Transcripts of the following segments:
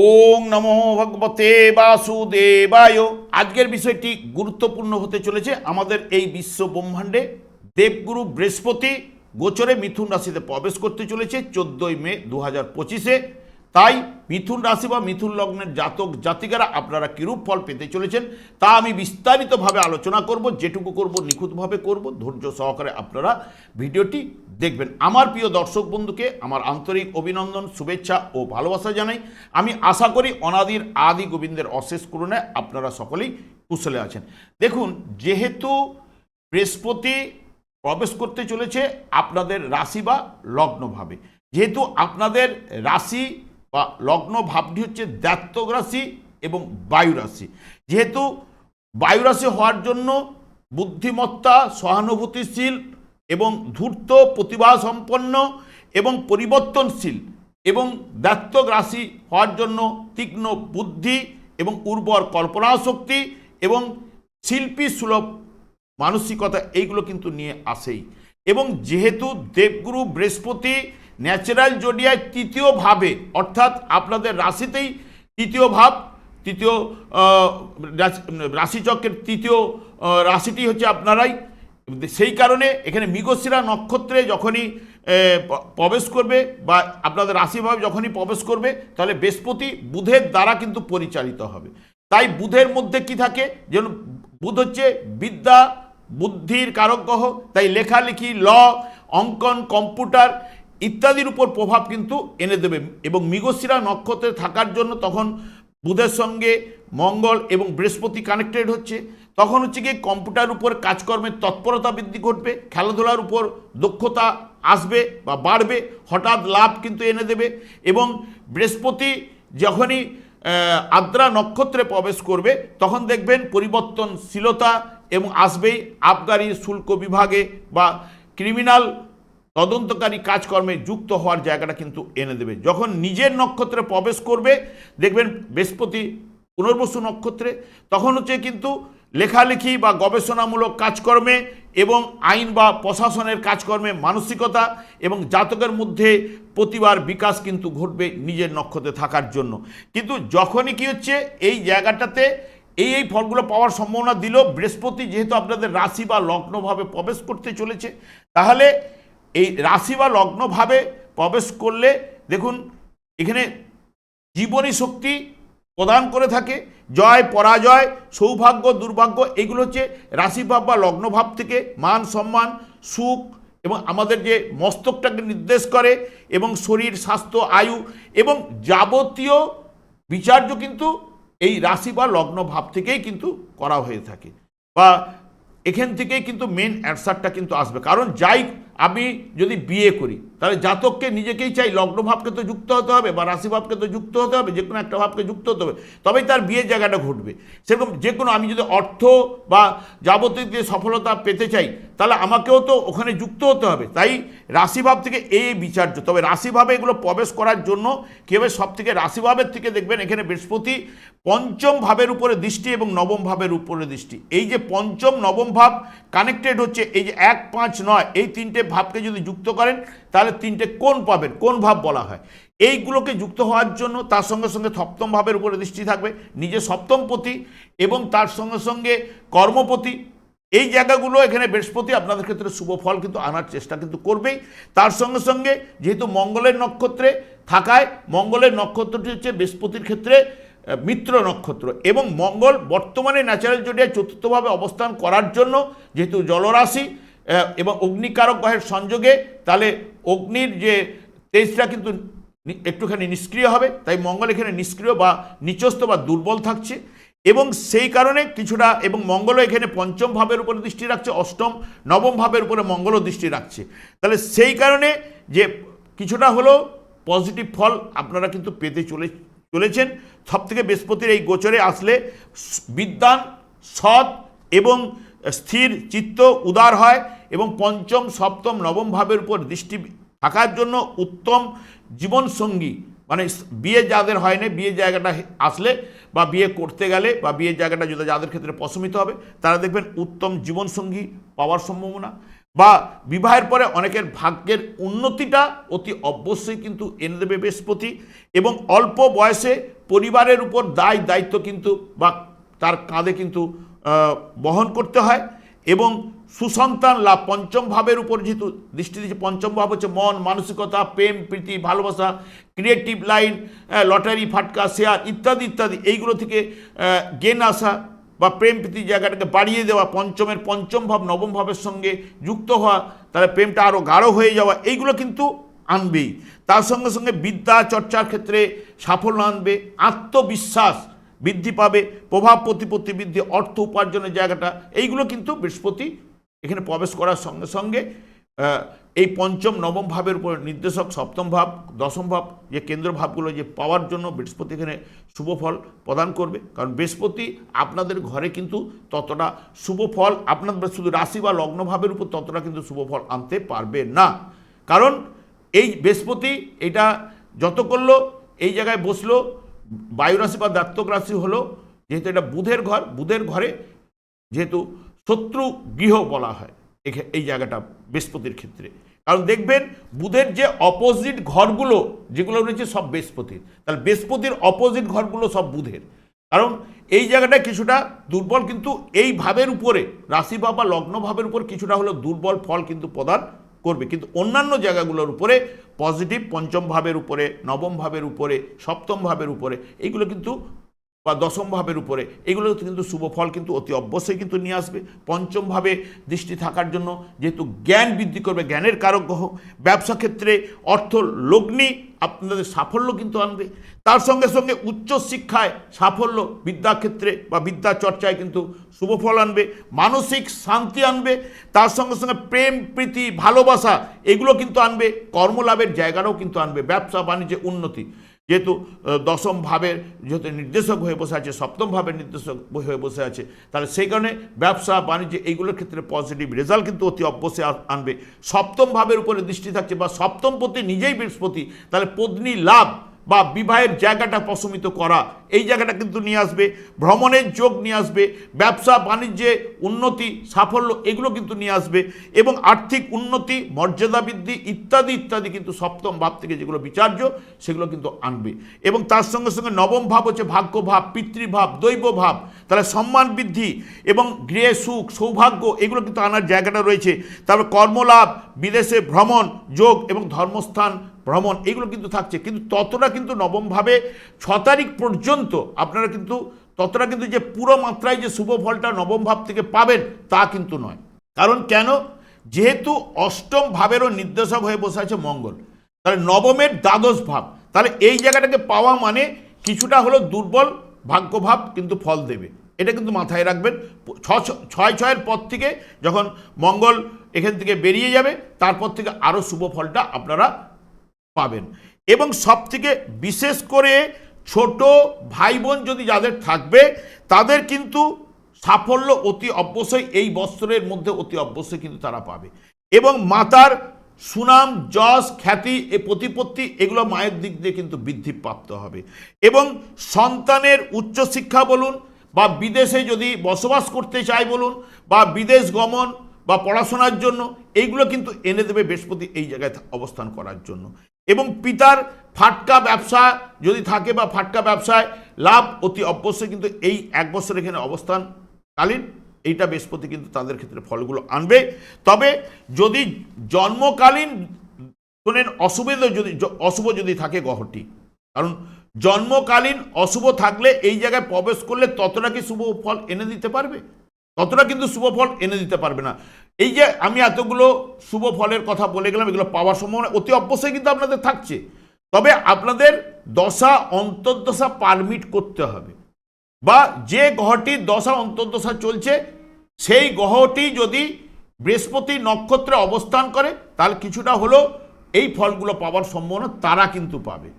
ওং নমো ভগবতে বাসুদেবায়। আজকের বিষয়টি গুরুত্বপূর্ণ হতে চলেছে আমাদের এই বিশ্ব ব্রহ্মাণ্ডে। দেবগুরু বৃহস্পতি গোচরে মিথুন রাশিতে প্রবেশ করতে চলেছে, চোদ্দই মে দু হাজার পঁচিশে। তাই মিথুন রাশি বা মিথুন লগ্নের জাতক জাতিকারা আপনারা কিরূপ ফল পেতে চলেছেন, তা আমি বিস্তারিতভাবে আলোচনা করব, যেটুকু করব, নিখুঁতভাবে করব। ধৈর্য সহকারে আপনারা ভিডিওটি দেখবেন। আমার প্রিয় দর্শক বন্ধুকে আমার আন্তরিক অভিনন্দন, শুভেচ্ছা ও ভালোবাসা জানাই। আমি আশা করি অনাদির আদি গোবিন্দের অশেষ করুণে আপনারা সকলেই কুশলে আছেন। দেখুন, যেহেতু বৃহস্পতি প্রবেশ করতে চলেছে আপনাদের রাশি বা লগ্নভাবে যেহেতু আপনাদের রাশি বা লগ্ন ভাবটি হচ্ছে দ্বাত্তক রাশি এবং বায়ু রাশি। যেহেতু বায়ু রাশি হওয়ার জন্য বুদ্ধিমত্তা, সহানুভূতিশীল এবং ধূর্ত প্রতিভা সম্পন্ন এবং পরিবর্তনশীল এবং দ্বাত্তক রাশি হওয়ার জন্য তীক্ষ্ণ বুদ্ধি এবং উর্বর কল্পনা শক্তি এবং শিল্পী সুলভ মানসিকতা এইগুলো কিন্তু নিয়ে আসেই। এবং যেহেতু দেবগুরু বৃহস্পতি ন্যাচারাল জোডিয়ায় তৃতীয় ভাবে, অর্থাৎ আপনাদের রাশিতেই তৃতীয় ভাব, তৃতীয় রাশিচক্রের তৃতীয় রাশিটি হচ্ছে আপনারাই। সেই কারণে এখানে মৃগশিরা নক্ষত্রে যখনই প্রবেশ করবে বা আপনাদের রাশিভাবে যখনই প্রবেশ করবে, তাহলে বৃহস্পতি বুধের দ্বারা কিন্তু পরিচালিত হবে। তাই বুধের মধ্যে কি থাকে? যেন বুধ হচ্ছে বিদ্যা, বুদ্ধির কারক গ্রহ, তাই লেখালেখি, ল, অঙ্কন, কম্পিউটার ইত্যাদির উপর প্রভাব কিন্তু এনে দেবে। এবং মৃগশিরা নক্ষত্রে থাকার জন্য তখন বুধের সঙ্গে মঙ্গল এবং বৃহস্পতি কানেক্টেড হচ্ছে। তখন হচ্ছে গিয়ে কম্পিউটার উপর কাজকর্মের তৎপরতা বৃদ্ধি ঘটবে, খেলাধুলার উপর দক্ষতা আসবে বা বাড়বে, হঠাৎ লাভ কিন্তু এনে দেবে। এবং বৃহস্পতি যখনই আদ্রা নক্ষত্রে প্রবেশ করবে, তখন দেখবেন পরিবর্তনশীলতা এবং আসবেই আবগারি শুল্ক বিভাগে বা ক্রিমিনাল তদন্তকারী কাজকর্মে যুক্ত হওয়ার জায়গাটা কিন্তু এনে দেবে। যখন নিজের নক্ষত্রে প্রবেশ করবে, দেখবেন বৃহস্পতি পুনর্বসু নক্ষত্রে, তখন হচ্ছে কিন্তু লেখালেখি বা গবেষণামূলক কাজকর্মে এবং আইন বা প্রশাসনের কাজকর্মে মানসিকতা এবং জাতকের মধ্যে প্রতিবার বিকাশ কিন্তু ঘটবে নিজের নক্ষত্রে থাকার জন্য। কিন্তু যখনই কি হচ্ছে, এই জায়গাটাতে এই এই ফলগুলো পাওয়ার সম্ভাবনা দিল বৃহস্পতি যেহেতু আপনাদের রাশি বা লগ্নভাবে প্রবেশ করতে চলেছে, তাহলে এই রাশি বা লগ্নভাবে প্রবেশ করলে দেখুন, এখানে জীবনী শক্তি প্রদান করে থাকে। জয়, পরাজয়, সৌভাগ্য, দুর্ভাগ্য, এগুলো হচ্ছে রাশিভাব বা লগ্নভাব থেকে মান, সম্মান, সুখ এবং আমাদের যে মস্তকটাকে নির্দেশ করে এবং শরীর, স্বাস্থ্য, আয়ু এবং যাবতীয় বিচার্য কিন্তু এই রাশি বা লগ্ন ভাব থেকেই কিন্তু করা হয়ে থাকে। বা এখান থেকেই কিন্তু মেন অ্যান্সারটা কিন্তু আসবে। কারণ যাই আমি যদি বিয়ে করি তাহলে জাতককে নিজেকেই চাই, লগ্ন ভাবকে তো যুক্ত হতে হবে বা রাশি ভাবকে তো যুক্ত হতে হবে, যে কোনো একটা ভাবকে যুক্ত হতে হবে। তবেই তার বিয়ের জায়গাটা ঘটবে। সেরকম যে কোনো, আমি যদি অর্থ বা যাবতীয় যে সফলতা পেতে চাই, তাহলে আমাকেও তো ওখানে যুক্ত হতে হবে। তাই রাশিভাব থেকে এই বিচার্য। তবে রাশিভাবে এগুলো প্রবেশ করার জন্য কীভাবে সব থেকে রাশিভাবের থেকে দেখবেন, এখানে বৃহস্পতি পঞ্চম ভাবের উপরে দৃষ্টি এবং নবম ভাবের উপরে দৃষ্টি। এই যে পঞ্চম, নবম ভাব কানেক্টেড হচ্ছে, এই যে এক, পাঁচ, নয়, এই তিনটে ভাবকে যদি যুক্ত করেন, তাহলে তিনটে কোন পাবেন কোন ভাব বলা হয়। এইগুলোকে যুক্ত হওয়ার জন্য তার সঙ্গে সঙ্গে সপ্তম ভাবের উপরে দৃষ্টি থাকবে নিজের সপ্তম পতি এবং তার সঙ্গে সঙ্গে কর্মপতি। এই জায়গাগুলো এখানে বৃহস্পতি আপনাদের ক্ষেত্রে শুভ ফল কিন্তু আনার চেষ্টা কিন্তু করবেই। তার সঙ্গে সঙ্গে যেহেতু মঙ্গলের নক্ষত্রে থাকায়, মঙ্গলের নক্ষত্রটি হচ্ছে বৃহস্পতির ক্ষেত্রে মিত্র নক্ষত্র এবং মঙ্গল বর্তমানে ন্যাচারাল জোডিয়ায় চতুর্থভাবে অবস্থান করার জন্য যেহেতু জলরাশি এবং অগ্নিকারক গ্রহের সংযোগে তাহলে অগ্নির যে তেজটা কিন্তু একটুখানি নিষ্ক্রিয় হবে। তাই মঙ্গল এখানে নিষ্ক্রিয় বা নিচস্থ বা দুর্বল থাকছে। এবং সেই কারণে কিছুটা, এবং মঙ্গলও এখানে পঞ্চম ভাবের উপরে দৃষ্টি রাখছে, অষ্টম, নবম ভাবের উপরে মঙ্গলও দৃষ্টি রাখছে। তাহলে সেই কারণে যে কিছুটা হলেও পজিটিভ ফল আপনারা কিন্তু পেতে চলে, চলেছেন। সব থেকে বৃহস্পতির এই গোচরে আসলে বিদ্বান সৎ এবং স্থির চিত্ত উদার হয় এবং পঞ্চম, সপ্তম, নবম ভাবের উপর দৃষ্টি থাকার জন্য উত্তম জীবনসঙ্গী। মানে বিয়ে যাদের হয় না বিয়ে জায়গাটা আসলে বা বিয়ে করতে গেলে বা বিয়ের জায়গাটা যদি যাদের ক্ষেত্রে প্রশমিত হবে, তারা দেখবেন উত্তম জীবনসঙ্গী পাওয়ার সম্ভাবনা। বা বিবাহের পরে অনেকের ভাগ্যের উন্নতিটা অতি অবশ্যই কিন্তু এনে দেবে বৃহস্পতি এবং অল্প বয়সে পরিবারের উপর দায়, দায়িত্ব কিন্তু বা তার কাঁধে কিন্তু বহন করতে হয় এবং সুসন্তান লাভ, পঞ্চম ভাবের উপর যেহেতু দৃষ্টি দিচ্ছে পঞ্চম ভাব হচ্ছে মন, মানসিকতা, প্রেম, প্রীতি, ভালোবাসা ক্রিয়েটিভ লাইন লটারি ফাটকা শেয়ার ইত্যাদি ইত্যাদি। এইগুলো থেকে গেন আসা বা প্রেম প্রীতির জায়গাটাকে বাড়িয়ে দেওয়া, পঞ্চমের পঞ্চম ভাব, নবম ভাবের সঙ্গে যুক্ত হওয়া, তাহলে প্রেমটা আরও গাঢ় হয়ে যাওয়া, এইগুলো কিন্তু আনবেই। তার সঙ্গে সঙ্গে বিদ্যা, চর্চার ক্ষেত্রে সাফল্য আনবে, আত্মবিশ্বাস বৃদ্ধি পাবে, প্রভাব প্রতিপত্তি বৃদ্ধি, অর্থ উপার্জনের জায়গাটা, এইগুলো কিন্তু বৃহস্পতি এখানে প্রবেশ করার সঙ্গে সঙ্গে এই পঞ্চম, নবম ভাবের উপর নির্দেশক, সপ্তম ভাব, দশম ভাব, যে কেন্দ্র ভাবগুলো যে পাওয়ার জন্য বৃহস্পতি এখানে শুভ ফল প্রদান করবে। কারণ বৃহস্পতি আপনাদের ঘরে কিন্তু ততটা শুভ ফল, আপনাদের শুধু রাশি বা লগ্ন ভাবের উপর ততটা কিন্তু শুভ ফল আনতে পারবে না। কারণ এই বৃহস্পতি এটা যত করল, এই জায়গায় বসল বায়ুরাশি বা দাত্তক রাশি হলো যেহেতু এটা বুধের ঘর, বুধের ঘরে যেহেতু শত্রু গৃহ বলা হয় এই জায়গাটা বৃহস্পতির ক্ষেত্রে। কারণ দেখবেন বুধের যে অপোজিট ঘরগুলো, যেগুলো রয়েছে সব বৃহস্পতির। তাহলে বৃহস্পতির অপোজিট ঘরগুলো সব বুধের। কারণ এই জায়গাটা কিছুটা দুর্বল, কিন্তু এই ভাবের উপরে, রাশি বা লগ্ন ভাবের উপর কিছুটা হলো দুর্বল ফল কিন্তু প্রদান করবে। কিন্তু অন্যান্য জায়গাগুলোর উপরে পজিটিভ পঞ্চম ভাবের উপরে, নবম ভাবের উপরে, সপ্তম ভাবের উপরে এইগুলো কিন্তু বা দশম ভাবের উপরে এগুলো কিন্তু শুভ ফল কিন্তু অতি অবশ্যই কিন্তু নিয়ে আসবে। পঞ্চম ভাবে দৃষ্টি থাকার জন্য যেহেতু জ্ঞান বৃদ্ধি করবে, জ্ঞানের কারক গ্রহ ব্যবসা ক্ষেত্রে অর্থ লগ্নি আপনাদের সাফল্য কিন্তু আনবে। তার সঙ্গে সঙ্গে উচ্চ শিক্ষায় সাফল্য, বিদ্যাক্ষেত্রে বা বিদ্যা চর্চায় কিন্তু শুভ ফল আনবে, মানসিক শান্তি আনবে, তার সঙ্গে সঙ্গে প্রেম, প্রীতি, ভালোবাসা, এগুলো কিন্তু আনবে, কর্মলাভের জায়গাটাও কিন্তু আনবে, ব্যবসা, বাণিজ্যে উন্নতি। যেহেতু দশম ভাবের যেহেতু নির্দেশক হয়ে বসে আছে, সপ্তম ভাবের নির্দেশক হয়ে বসে আছে, তাহলে সেই কারণে ব্যবসা, বাণিজ্য, এইগুলোর ক্ষেত্রে পজিটিভ রেজাল্ট কিন্তু অতি অবশ্যই আনবে। সপ্তম ভাবের উপরে দৃষ্টি থাকছে বা সপ্তম পতি নিজেই বৃহস্পতি, তাহলে পত্নী লাভ বা বিবাহের জায়গাটা প্রশমিত করা, এই জায়গাটা কিন্তু নিয়ে আসবে, ভ্রমণের যোগ নিয়ে আসবে, ব্যবসা, বাণিজ্যে উন্নতি, সাফল্য, এগুলো কিন্তু নিয়ে আসবে এবং আর্থিক উন্নতি, মর্যাদা বৃদ্ধি ইত্যাদি ইত্যাদি কিন্তু সপ্তম ভাব থেকে যেগুলো বিচার্য, সেগুলো কিন্তু আনবে। এবং তার সঙ্গে সঙ্গে নবম ভাব হচ্ছে ভাগ্য ভাব পিতৃভাব দৈব ভাব তাহলে সম্মান বৃদ্ধি এবং গৃহে সুখ, সৌভাগ্য, এগুলো কিন্তু আনার জায়গাটা রয়েছে। তারপর কর্মলাভ, বিদেশে ভ্রমণ, যোগ এবং ধর্মস্থান ভ্রমণ, এগুলো কিন্তু থাকছে। কিন্তু ততটা কিন্তু নবমভাবে ছ তারিখ পর্যন্ত আপনারা কিন্তু, ততটা কিন্তু যে পুরো মাত্রায় যে শুভ ফলটা নবম ভাব থেকে পাবেন তা কিন্তু নয়। কারণ কেন? যেহেতু অষ্টম ভাবেরও নির্দেশক হয়ে বসে আছে মঙ্গল। তাহলে নবমের দ্বাদশ ভাব, তাহলে এই জায়গাটাকে পাওয়া মানে কিছুটা হলো দুর্বল ভাগ্যভাব কিন্তু ফল দেবে। এটা কিন্তু মাথায় রাখবেন। ছয়, ছয়ের পর থেকে যখন মঙ্গল এখান থেকে বেরিয়ে যাবে, তারপর থেকে আরও শুভ ফলটা আপনারা পাবেন। এবং সব থেকে বিশেষ করে ছোট ভাই বোন যদি যাদের থাকবে, তাদের কিন্তু সাফল্য অতি অবশ্যই এই বৎসরের মধ্যে অতি অবশ্যই কিন্তু তারা পাবে। এবং মাতার সুনাম, যশ, খ্যাতি, এ প্রতিপত্তি এগুলো মায়ের দিক দিয়ে কিন্তু বৃদ্ধি প্রাপ্ত হবে। এবং সন্তানের উচ্চশিক্ষা বলুন বা বিদেশে যদি বসবাস করতে চায় বলুন বা বিদেশ গমন বা পড়াশোনার জন্য, এইগুলো কিন্তু এনে দেবে বৃহস্পতি এই জায়গায় অবস্থান করার জন্য। এবং পিতার ফাটকা ব্যবসা যদি থাকে বা ফাটকা ব্যবসায় লাভ অতি অবশ্যই কিন্তু এই এক বছর এখানে অবস্থানকালীন, এইটা বৃহস্পতি কিন্তু তাদের ক্ষেত্রে ফলগুলো আনবে। তবে যদি জন্মকালীন শোনেন অশুভের যদি, অশুভ যদি থাকে গ্রহটি, কারণ জন্মকালীন অশুভ থাকলে এই জায়গায় প্রবেশ করলে ততটা কি শুভ ফল এনে দিতে পারবে? ততটা কিন্তু শুভ ফল এনে দিতে পারবে না। এই যে আমি এতগুলো শুভ ফলের কথা বলে গেলাম, এগুলো পাওয়ার সম্ভাবনা অতি অবশ্যই কিন্তু আপনাদের থাকছে। তবে আপনাদের দশা অন্তর্দশা পারমিট করতে হবে। বা যে গ্রহটির দশা অন্তর্দশা চলছে, সেই গ্রহটি যদি বৃহস্পতি নক্ষত্রে অবস্থান করে, তাহলে কিছুটা হলো এই ফলগুলো পাওয়ার সম্ভাবনা তারা কিন্তু পাবে।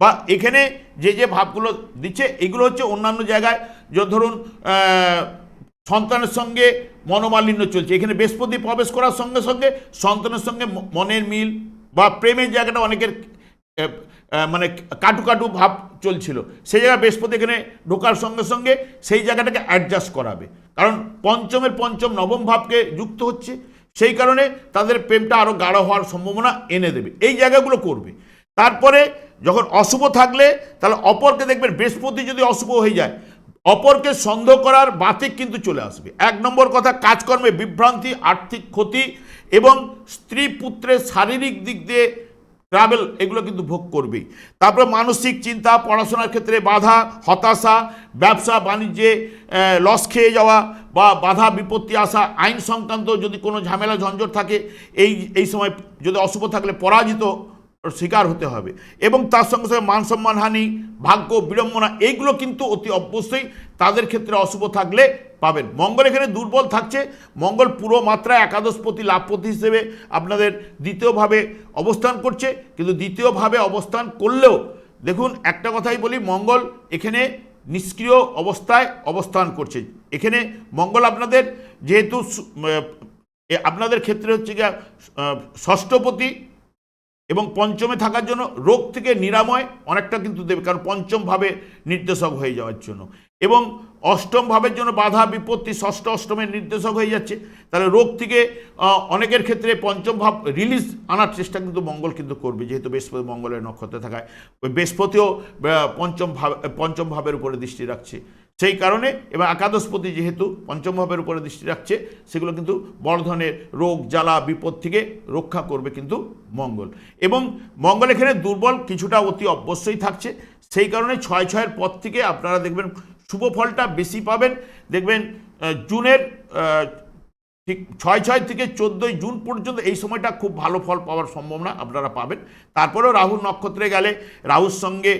বা এখানে যে যে ভাবগুলো দিচ্ছে, এগুলো হচ্ছে অন্যান্য জায়গায় যে ধরুন সন্তানের সঙ্গে মনোমালিন্য চলছে। এখানে বৃহস্পতি প্রবেশ করার সঙ্গে সঙ্গে সন্তানের সঙ্গে মনের মিল বা প্রেমের জায়গাটা অনেকের মানে কাটু কাটু ভাব চলছিল। সেই জায়গায় বৃহস্পতি এখানে ঢোকার সঙ্গে সঙ্গে সেই জায়গাটাকে অ্যাডজাস্ট করাবে। কারণ পঞ্চমের পঞ্চম, নবম ভাবকে যুক্ত হচ্ছে। সেই কারণে তাদের প্রেমটা আরও গাঢ় হওয়ার সম্ভাবনা এনে দেবে। এই জায়গাগুলো করবে। তারপরে যখন অশুভ থাকলে তাহলে অপরকে দেখবেন বৃহস্পতি যদি অশুভ হয়ে যায় অপরকে সন্দেহ করার বাতিক কিন্তু চলে আসবে। এক নম্বর কথা, কাজকর্মে বিভ্রান্তি, আর্থিক ক্ষতি এবং স্ত্রী পুত্রের শারীরিক দিক দিয়ে ট্রাভেল এগুলো কিন্তু ভোগ করবেই। তারপরে মানসিক চিন্তা, পড়াশোনার ক্ষেত্রে বাধা, হতাশা, ব্যবসা, বাণিজ্যে লস খেয়ে যাওয়া বা বাধা, বিপত্তি আসা, আইন সংক্রান্ত যদি কোনো ঝামেলা, ঝঞ্ঝট থাকে, এই এই সময় যদি অশুভ থাকলে পরাজিত শিকার হতে হবে। এবং তার সঙ্গে সঙ্গে মান সম্মানহানি ভাগ্য, বিড়ম্বনা, এইগুলো কিন্তু অতি অবশ্যই তাদের ক্ষেত্রে অশুভ থাকলে পাবেন। মঙ্গল এখানে দুর্বল থাকছে। মঙ্গল পুরো মাত্রায় একাদশপতি, লাভপতি হিসেবে আপনাদের দ্বিতীয়ভাবে অবস্থান করছে। কিন্তু দ্বিতীয়ভাবে অবস্থান করলেও, দেখুন একটা কথাই বলি, মঙ্গল এখানে নিষ্ক্রিয় অবস্থায় অবস্থান করছে। এখানে মঙ্গল আপনাদের যেহেতু আপনাদের ক্ষেত্রে হচ্ছে গিয়া ষষ্ঠপতি এবং পঞ্চমে থাকার জন্য রোগ থেকে নিরাময় অনেকটা কিন্তু দেবে, কারণ পঞ্চম ভাবে নির্দেশক হয়ে যাওয়ার জন্য। এবং অষ্টম ভাবের জন্য বাধা বিপত্তি ষষ্ঠ অষ্টমের নির্দেশক হয়ে যাচ্ছে। তাহলে রোগ থেকে অনেকের ক্ষেত্রে পঞ্চম ভাব রিলিজ আনার চেষ্টা কিন্তু মঙ্গল কিন্তু করবে, যেহেতু বৃহস্পতি মঙ্গলের নক্ষত্রে থাকায়। ওই বৃহস্পতিও পঞ্চম ভাব পঞ্চম ভাবের উপরে দৃষ্টি রাখছে। সেই কারণে এবং একাদশপতি যেহেতু পঞ্চমভাবের উপরে দৃষ্টি রাখছে, সেগুলো কিন্তু বড় ধরনের রোগ, জ্বালা, বিপদ থেকে রক্ষা করবে কিন্তু মঙ্গল। এবং মঙ্গল এখানে দুর্বল, কিছুটা অতি অবশ্যই থাকছে। সেই কারণে ছয় ছয়ের পর থেকে আপনারা দেখবেন শুভ ফলটা বেশি পাবেন। দেখবেন জুনের ঠিক ছয় ছয় থেকে চোদ্দোই জুন পর্যন্ত এই সময়টা খুব ভালো ফল পাওয়ার সম্ভাবনা আপনারা পাবেন। তারপরেও রাহুর নক্ষত্রে গেলে রাহুর সঙ্গে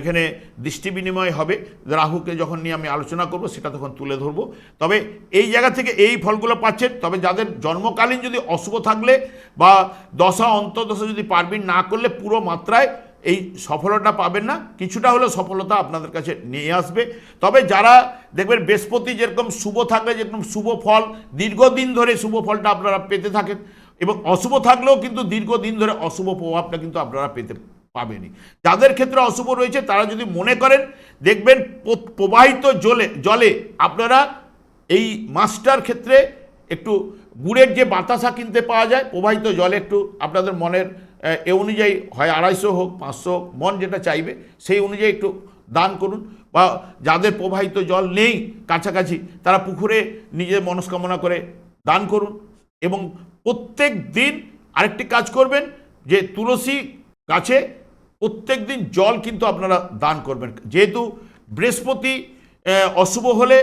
এখানে দৃষ্টি বিনিময় হবে। রাহুকে যখন নিয়ে আমি আলোচনা করব, সেটা তখন তুলে ধরবো। তবে এই জায়গা থেকে এই ফলগুলো পাচ্ছেন। তবে যাদের জন্মকালীন যদি অশুভ থাকলে বা দশা, অন্তর্দশা যদি পারবিন না করলে পুরো মাত্রায় এই সফলতা পাবেন না। কিছুটা হলেও সফলতা আপনাদের কাছে নিয়ে আসবে। তবে যারা দেখবেন বৃহস্পতি যেরকম শুভ থাকলে, যেরকম শুভ ফল, দীর্ঘদিন ধরে শুভ ফলটা আপনারা পেতে থাকেন। এবং অশুভ থাকলেও কিন্তু দীর্ঘদিন ধরে অশুভ প্রভাবটা কিন্তু আপনারা পেতে পাবেনই। যাদের ক্ষেত্রে অশুভ রয়েছে, তারা যদি মনে করেন, দেখবেন প্রবাহিত জলে জলে আপনারা এই মাছটার ক্ষেত্রে একটু গুড়ের যে বাতাসা কিনতে পাওয়া যায়, প্রবাহিত জলে একটু আপনাদের মনের, এ অনুযায়ী হয় আড়াইশো হোক, পাঁচশো মন যেটা চাইবে, সেই অনুযায়ী একটু দান করুন বা যাদের প্রবাহিত জল নেই কাছাকাছি, তারা পুকুরে নিজের মনস্কামনা করে দান করুন এবং প্রত্যেক দিন আরেকটি কাজ করবেন যে তুলসী গাছে প্রত্যেক দিন জল কিন্তু আপনারা দান করবেন। যেহেতু বৃহস্পতি অশুভ হলে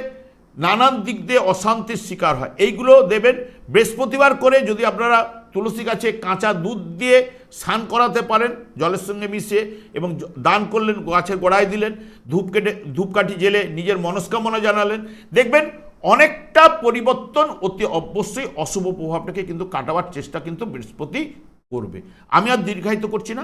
নানান দিক দিয়ে অশান্তির শিকার হয়। এইগুলো দেবেন বৃহস্পতিবার করে যদি আপনারা তুলসী গাছে কাঁচা দুধ দিয়ে স্নান করাতে পারেন, জলের সঙ্গে মিশিয়ে, এবং দান করলেন গাছের গোড়ায় দিলেন, ধূপ কেটে, ধূপকাঠি জেলে নিজের মনস্কামনা জানালেন। দেখবেন, অনেকটা পরিবর্তন অতি অবশ্যই অশুভ প্রভাবটাকে কিন্তু কাটাবার চেষ্টা কিন্তু বৃহস্পতি করবে। আমি আর দীর্ঘায়িত করছি না।